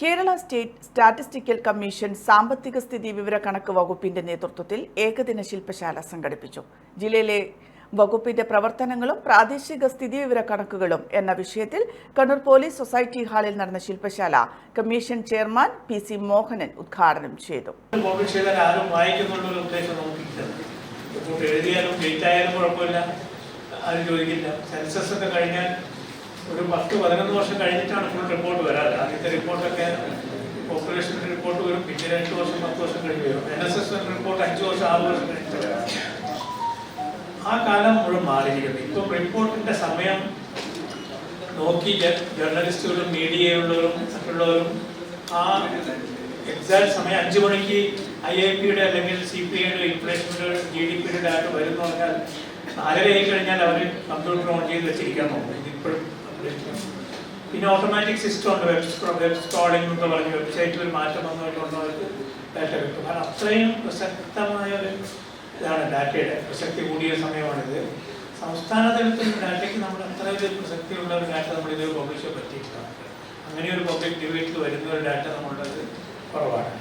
Kerala state statistical commission സാമ്പത്തിക സ്ഥിതി വിവര കണക്ക് വകുപ്പിന്റെ നേതൃത്വത്തിൽ ഏകദിന ശില്പശാല സംഘടിപ്പിച്ചു. ജില്ലയിലെ വകുപ്പിന്റെ പ്രവർത്തനങ്ങളും പ്രാദേശിക സ്ഥിതിവിവര കണക്കുകളും എന്ന വിഷയത്തിൽ കണ്ണൂർ പോലീസ് സൊസൈറ്റി ഹാളിൽ നടന്ന ശില്പശാല commission chairman P C Mohanan ഉദ്ഘാടനം ചെയ്തു. എഴുതിയാലും ആയാലും കുഴപ്പമില്ല. ആരും ചോദിക്കില്ല. സെൻസസ് ഒക്കെ കഴിഞ്ഞാൽ പത്ത് പതിനൊന്ന് വർഷം കഴിഞ്ഞിട്ടാണ് ഫുൾ റിപ്പോർട്ട് വരാറ്. ആദ്യത്തെ റിപ്പോർട്ടൊക്കെ പോപ്പുലേഷന്റെ റിപ്പോർട്ട് വരും പിന്നെ രണ്ട് വർഷം പത്ത് വർഷം കഴിഞ്ഞ് വരും. എൻ എസ് എസ് റിപ്പോർട്ട് അഞ്ച് വർഷം ആറ് വർഷം കഴിഞ്ഞിട്ട് വരാം ആ കാലം മുഴുവൻ മാറിയിരിക്കുന്നു. ഇപ്പം റിപ്പോർട്ടിന്റെ സമയം നോക്കി ജേർണലിസ്റ്റുകളും മീഡിയയുള്ളവരും മറ്റുള്ളവരും ആ എക്സാക്ട് സമയം അഞ്ചു മണിക്ക് ഐ ഐ പിയുടെ അല്ലെങ്കിൽ സി പി ഐയുടെ ഇൻഫ്ലേഷന്റെ ജി ഡി പിയുടെ ഡാറ്റ വരുന്നു പറഞ്ഞാൽ നാലര ആയി കഴിഞ്ഞാൽ അവർ കമ്പ്യൂട്ടർ ഓൺ ചെയ്ത് വെച്ചിരിക്കാൻ നോക്കും. ഇതിപ്പോഴും. പിന്നെ ഓട്ടോമാറ്റിക് സിസ്റ്റം ഉണ്ട് വെബ് വെബ് സ്ക്രോളിംഗ് എന്നൊക്കെ പറഞ്ഞ് വെബ്സൈറ്റിൽ ഒരു മാറ്റം വന്നുകൊണ്ടുള്ള അവർക്ക് ഡാറ്റ കിട്ടും. കാരണം അത്രയും പ്രസക്തമായ ഒരു ഇതാണ് ഡാറ്റയുടെ പ്രസക്തി കൂടിയ സമയമാണിത്. സംസ്ഥാന തലത്തിൽ ഡാറ്റയ്ക്ക് നമ്മൾ അത്ര ഒരു പ്രസക്തിയുള്ള ഒരു ഡാറ്റ നമ്മൾ ഇതുവരെ പബ്ലിഷ് ചെയ്യാൻ പറ്റിയിട്ടില്ല. അങ്ങനെ ഒരു പബ്ലിക് ഡിബേറ്റിൽ വരുന്ന ഒരു ഡാറ്റ നമ്മളുള്ളത് കുറവാണ്.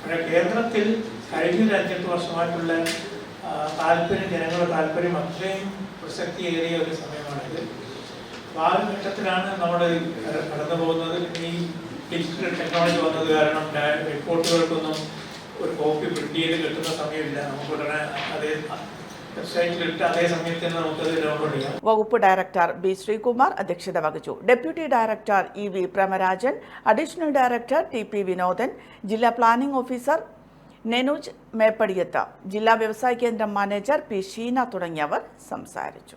പക്ഷേ കേന്ദ്രത്തിൽ കഴിഞ്ഞ ഒരു അഞ്ചെട്ട് വർഷമായിട്ടുള്ള താല്പര്യം ജനങ്ങളുടെ താല്പര്യം അത്രയും പ്രസക്തിയേറിയ ഒരു സമയമാണിത്. ആ ഒരു ഘട്ടത്തിലാണ് നമ്മൾ കടന്നു പോകുന്നത് ഈ ഡിജിറ്റൽ ടെക്നോളജി വന്നത് കാരണം റിപ്പോർട്ടുകൾക്കൊന്നും ഒരു കോപ്പി പ്രിന്റ് ചെയ്ത് കിട്ടുന്ന സമയമില്ല. നമുക്ക് ഉടനെ അതേ വകുപ്പ് ഡയറക്ടർ ബി ശ്രീകുമാർ അധ്യക്ഷത വഹിച്ചു. Deputy director E V Premarajan additional director T P Vinodan ജില്ലാ പ്ലാനിംഗ് ഓഫീസർ നെനുജ് മേപ്പടിയത്ത് ജില്ലാ വ്യവസായ കേന്ദ്രം മാനേജർ പി ഷീന തുടങ്ങിയവർ സംസാരിച്ചു.